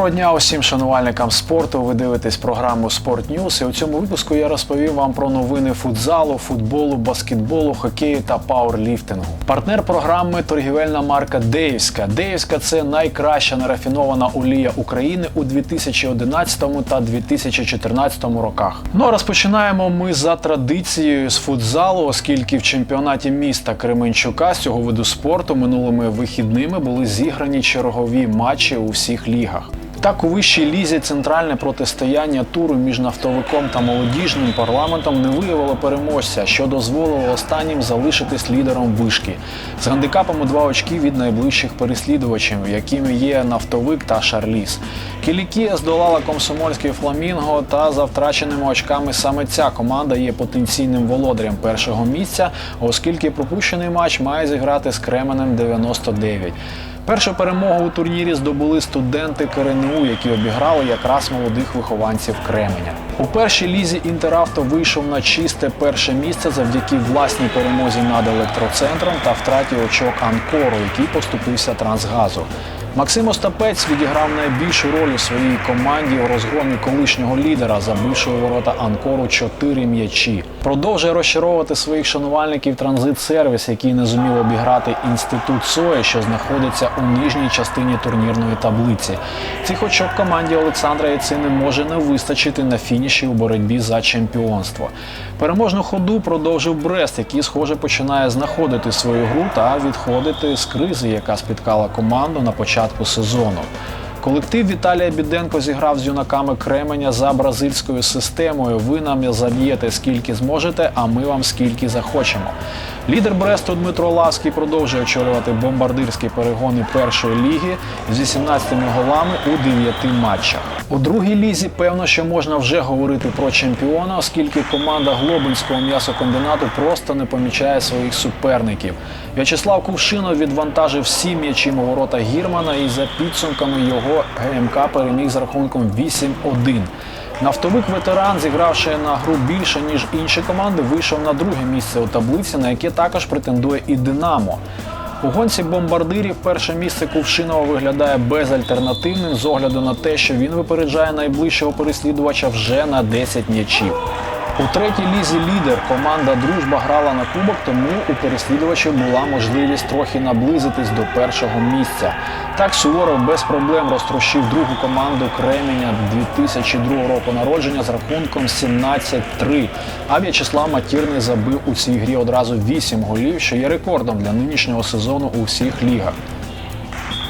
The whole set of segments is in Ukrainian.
Доброго дня усім шанувальникам спорту. Ви дивитесь програму Спорт Ньюс. І у цьому випуску я розповім вам про новини футзалу, футболу, баскетболу, хокею та пауерліфтингу. Партнер програми торгівельна марка Деївська. Деївська це найкраща нерафінована олія України у 2011 та 2014 роках. Ну а розпочинаємо ми за традицією з футзалу, оскільки в чемпіонаті міста Кременчука з цього виду спорту минулими вихідними були зіграні чергові матчі у всіх лігах. Так, у вищій лізі центральне протистояння туру між нафтовиком та молодіжним парламентом не виявило переможця, що дозволило останнім залишитись лідером вишки з гандикапом у два очки від найближчих переслідувачів, якими є нафтовик та Шарліс. Кілікія здолала комсомольський фламінго, та за втраченими очками саме ця команда є потенційним володарем першого місця, оскільки пропущений матч має зіграти з Кременем 99. Першу перемогу у турнірі здобули студенти КРНУ, які обіграли якраз молодих вихованців Кременя. У першій лізі Інтеравто вийшов на чисте перше місце завдяки власній перемозі над електроцентром та втраті очок Анкору, який поступився трансгазу. Максим Остапець відіграв найбільшу роль у своїй команді у розгромі колишнього лідера, забивши у ворота Анкору 4 м'ячі. Продовжує розчаровувати своїх шанувальників транзит-сервіс, який не зумів обіграти інститут Сої, що знаходиться у нижній частині турнірної таблиці. Цих очок команді Олександра Яцини може не вистачити на фініші у боротьбі за чемпіонство. Переможну ходу продовжив Брест, який, схоже, починає знаходити свою гру та відходити з кризи, яка спіткала команду на початку сезону. Колектив Віталія Біденко зіграв з юнаками Кременя за бразильською системою. Ви нам заб'єте скільки зможете, а ми вам скільки захочемо. Лідер Бресту Дмитро Лавський продовжує очолювати бомбардирські перегони першої ліги з 18 голами у 9 матчах. У другій лізі певно, що можна вже говорити про чемпіона, оскільки команда Глобинського м'ясокомбінату просто не помічає своїх суперників. В'ячеслав Кувшинов відвантажив всі м'ячі ворота Гірмана і за підсумками його ГМК переміг з рахунком 8-1. Нафтовик ветеран, зігравши на гру більше ніж інші команди, вийшов на друге місце у таблиці, на яке також претендує і Динамо. У гонці бомбардирів перше місце Кувшинова виглядає безальтернативним з огляду на те, що він випереджає найближчого переслідувача вже на 10 м'ячів. У третій лізі лідер команда Дружба грала на кубок, тому у переслідувачів була можливість трохи наблизитись до першого місця. Так Суворов без проблем розтрощив другу команду Кременя 2002 року народження з рахунком 17-3. А В'ячеслав Матірний забив у цій грі одразу 8 голів, що є рекордом для нинішнього сезону у всіх лігах.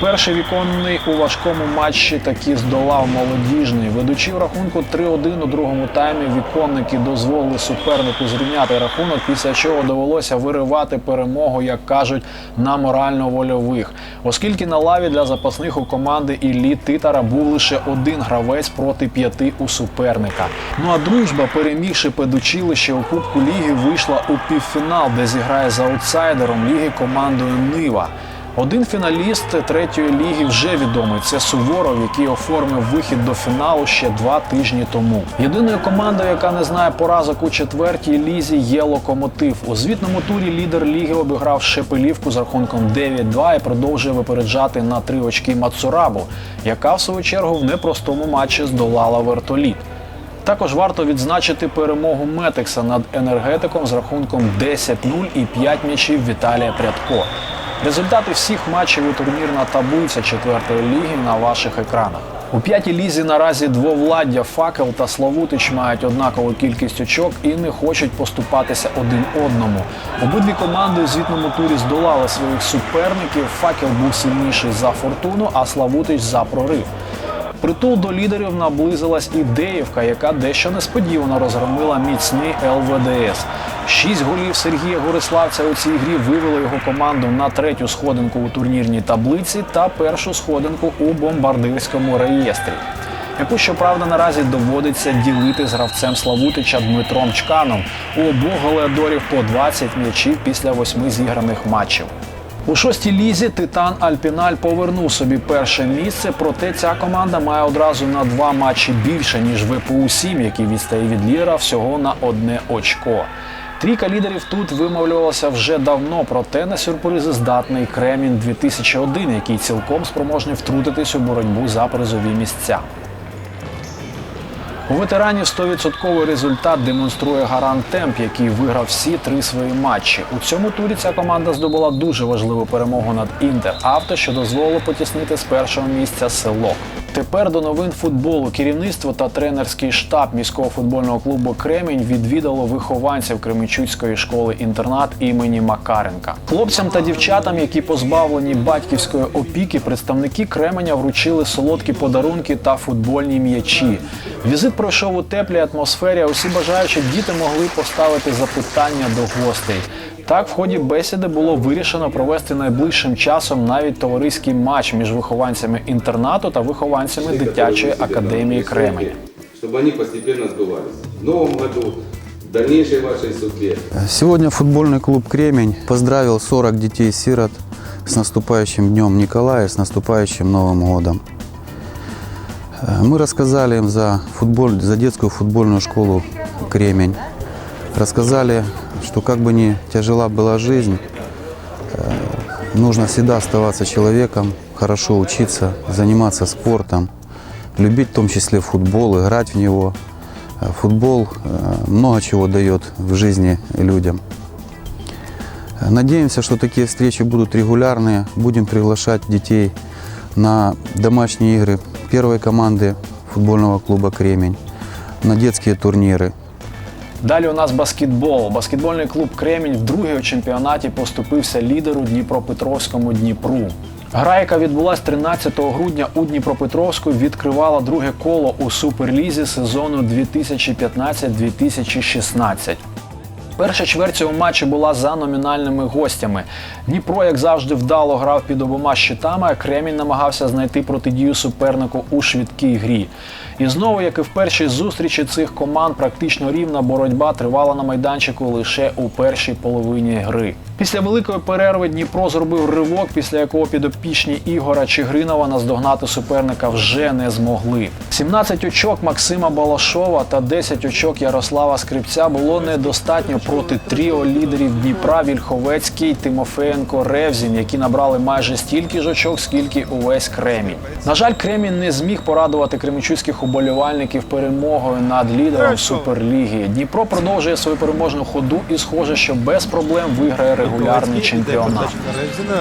Перший віконний у важкому матчі таки здолав молодіжний. Ведучи в рахунку 3-1 у другому таймі, віконники дозволили супернику зрівняти рахунок, після чого довелося виривати перемогу, як кажуть, на морально-вольових. Оскільки на лаві для запасних у команди Іллі Титара був лише один гравець проти п'яти у суперника. Ну а дружба, перемігши педучилище у Кубку Ліги, вийшла у півфінал, де зіграє з аутсайдером ліги командою Нива. Один фіналіст третьої ліги вже відомий. Це Суворов, який оформив вихід до фіналу ще два тижні тому. Єдиною командою, яка не знає поразок у четвертій лізі, є локомотив. У звітному турі лідер ліги обіграв Шепелівку з рахунком 9-2 і продовжує випереджати на три очки Мацурабу, яка в свою чергу в непростому матчі здолала вертоліт. Також варто відзначити перемогу Метекса над енергетиком з рахунком 10-0 і 5 м'ячів Віталія Прядко. Результати всіх матчів і турнірна таблиця четвертої ліги на ваших екранах. У п'ятій лізі наразі двовладдя Факел та Славутич мають однакову кількість очок і не хочуть поступатися один одному. Обидві команди у звітному турі здолали своїх суперників. Факел був сильніший за фортуну, а Славутич за прорив. Притул до лідерів наблизилась і Деївка, яка дещо несподівано розгромила міцний ЛВДС. Шість голів Сергія Гориславця у цій грі вивели його команду на третю сходинку у турнірній таблиці та першу сходинку у бомбардирському реєстрі, яку, щоправда, наразі доводиться ділити з гравцем Славутича Дмитром Чканом. У обох голеадорів по 20 м'ячів після восьми зіграних матчів. У шостій лізі Титан Альпіналь повернув собі перше місце, проте ця команда має одразу на два матчі більше, ніж ВПУ 7 який відстає від лідера всього на одне очко. Трійка лідерів тут вимовлювалася вже давно, проте на сюрпризи здатний Кремінь 2001, який цілком спроможний втрутитись у боротьбу за призові місця. У ветеранів 100% результат демонструє Гарант Темп, який виграв всі три свої матчі. У цьому турі ця команда здобула дуже важливу перемогу над Інтер Авто, що дозволило потіснити з першого місця село. Тепер до новин футболу керівництво та тренерський штаб міського футбольного клубу Кремінь відвідало вихованців Кременчуцької школи інтернат імені Макаренка. Хлопцям та дівчатам, які позбавлені батьківської опіки, представники Кременя вручили солодкі подарунки та футбольні м'ячі. Візит пройшов у теплій атмосфері. Усі бажаючі діти могли поставити запитання до гостей. Так, в ході бесіди було вирішено провести найближчим часом навіть товариський матч між вихованцями інтернату та вихованцями дитячої академії Кременя. Чтобы они постепенно сбывались. В новом году, в дальнейшей вашей судьбе. Сегодня футбольный клуб «Кремень» поздравил 40 детей-сирот с наступающим Днем Николая, с наступающим Новым годом. Э, Мы рассказали им за, футболь, за детскую футбольную школу «Кремень». Рассказали, что как бы ни тяжела была жизнь, э, нужно всегда оставаться человеком, хорошо учиться, заниматься спортом, любить в том числе футбол, играть в него. Э, Футбол э, много чего дает в жизни людям. Надеемся, что такие встречи будут регулярные. Будем приглашать детей на домашние игры первой команды футбольного клуба «Кремень», на детские турниры. Далі у нас баскетбол. Баскетбольний клуб Кремінь вдруге у чемпіонаті поступився лідеру Дніпропетровському Дніпру. Гра, яка відбулась 13 грудня у Дніпропетровську, відкривала друге коло у суперлізі сезону 2015-2016. Перша чверть цього матчу була за номінальними гостями. Дніпро, як завжди, вдало грав під обома щитами, а Кремінь намагався знайти протидію супернику у швидкій грі. І знову, як і в першій зустрічі цих команд, практично рівна боротьба тривала на майданчику лише у першій половині гри. Після великої перерви Дніпро зробив ривок, після якого підопічні Ігора Чигринова наздогнати суперника вже не змогли. 17 очок Максима Балашова та 10 очок Ярослава Скрипця було недостатньо проти тріо лідерів Дніпра Вільховецький, Тимофеєнко, Ревзін, які набрали майже стільки ж очок, скільки увесь Кремінь. На жаль, Кремінь не зміг порадувати кремічуських уболівальників перемогою над лідером Суперліги. Дніпро продовжує свою переможну ходу і схоже, що без проблем виграє регулярний чемпіонат.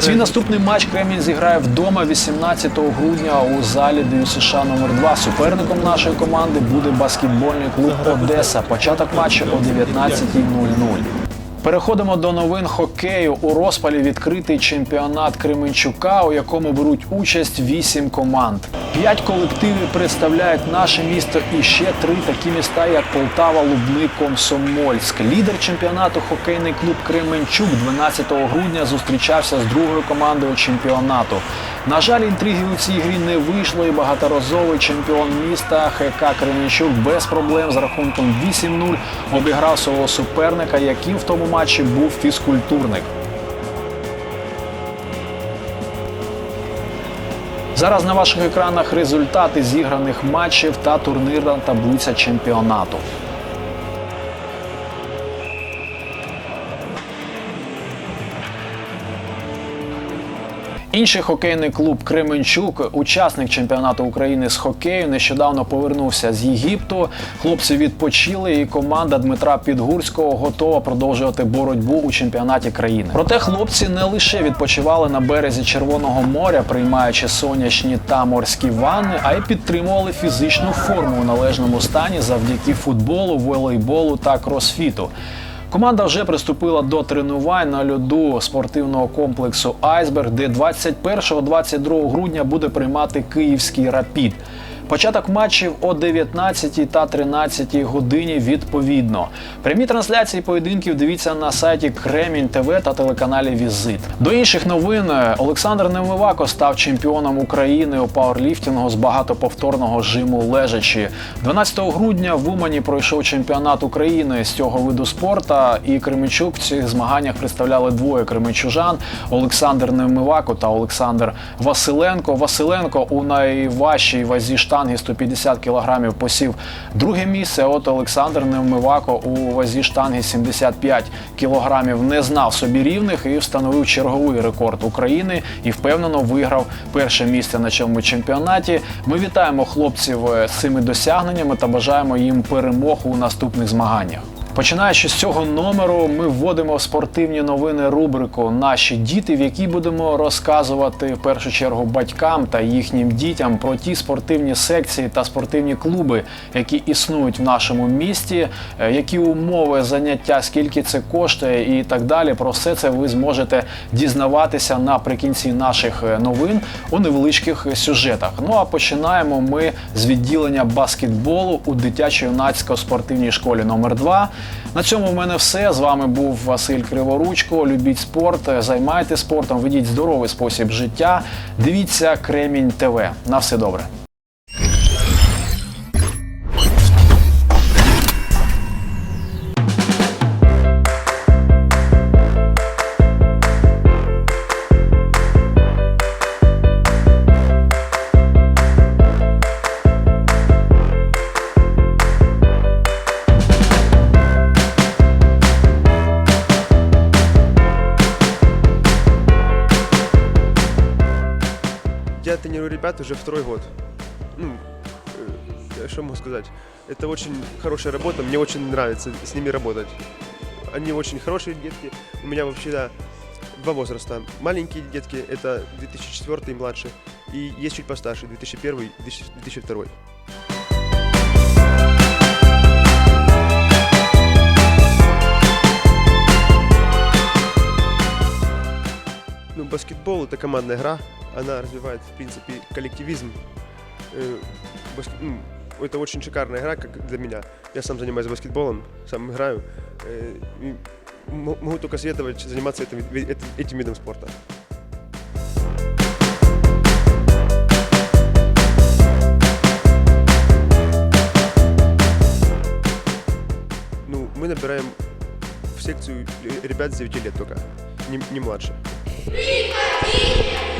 Свій наступний матч Кремінь зіграє вдома 18 грудня у залі ДЮСШ номер 2 Суперником нашої команди буде баскетбольний клуб Одеса. Початок матчу о 19.00. 0,0. Переходимо до новин хокею. У розпалі відкритий чемпіонат Кременчука, у якому беруть участь вісім команд. П'ять колективів представляють наше місто і ще три такі міста, як Полтава, Лубни, Комсомольськ. Лідер чемпіонату хокейний клуб Кременчук 12 грудня зустрічався з другою командою чемпіонату. На жаль, інтриги у цій грі не вийшло, і багаторазовий чемпіон міста ХК Кременчук без проблем з рахунком 8-0 обіграв свого суперника, яким в тому матчі був фізкультурник. Зараз на ваших екранах результати зіграних матчів та турнірна таблиця чемпіонату. Інший хокейний клуб Кременчук, учасник чемпіонату України з хокею, нещодавно повернувся з Єгипту. Хлопці відпочили, і команда Дмитра Підгурського готова продовжувати боротьбу у чемпіонаті країни. Проте хлопці не лише відпочивали на березі Червоного моря, приймаючи сонячні та морські ванни, а й підтримували фізичну форму у належному стані завдяки футболу, волейболу та кросфіту. Команда вже приступила до тренувань на льоду спортивного комплексу Айсберг, де 21-22 грудня буде приймати київський рапід. Початок матчів о 19 та 13 годині відповідно. Прямі трансляції поєдинків дивіться на сайті Кремінь ТВ та телеканалі Візит. До інших новин Олександр Немивако став чемпіоном України у пауерліфтингу з багатоповторного жиму лежачі. 12 грудня в Умані пройшов чемпіонат України з цього виду спорта. І Кременчук в цих змаганнях представляли двоє кременчужан Олександр Немивако та Олександр Василенко. Василенко у найважчій вазі штангу штанги 150 кг посів друге місце. От Олександр Невмивако у вазі штанги 75 кг не знав собі рівних і встановив черговий рекорд України і впевнено виграв перше місце на цьому чемпіонаті. Ми вітаємо хлопців е, з цими досягненнями та бажаємо їм перемог у наступних змаганнях. Починаючи з цього номеру, ми вводимо в спортивні новини рубрику Наші діти, в якій будемо розказувати в першу чергу батькам та їхнім дітям про ті спортивні секції та спортивні клуби, які існують в нашому місті, е, які умови заняття, скільки це коштує і так далі. Про все це ви зможете дізнаватися наприкінці наших е, новин у невеличких сюжетах. Ну а починаємо ми з відділення баскетболу у дитячо-юнацько спортивній школі номер 2 На цьому в мене все. З вами був Василь Криворучко. Любіть спорт, займайтеся спортом, ведіть здоровий спосіб життя. Дивіться Кремінь ТВ. На все добре. Ребят уже второй год. Ну, э, что могу сказать? Это очень хорошая работа, мне очень нравится с ними работать. Они очень хорошие детки. У меня вообще да, два возраста. Маленькие детки – это 2004 и младше. И есть чуть постарше, 2001 2002. Ну, баскетбол это командная игра, она развивает, в принципе, коллективизм. Э, ну, Это очень шикарная игра, как для меня. Я сам занимаюсь баскетболом, сам играю. Э, могу только советовать заниматься этим, этим видом спорта. Ну, мы набираем в секцию э, ребят с 9 лет только, не, не младше. Приходите!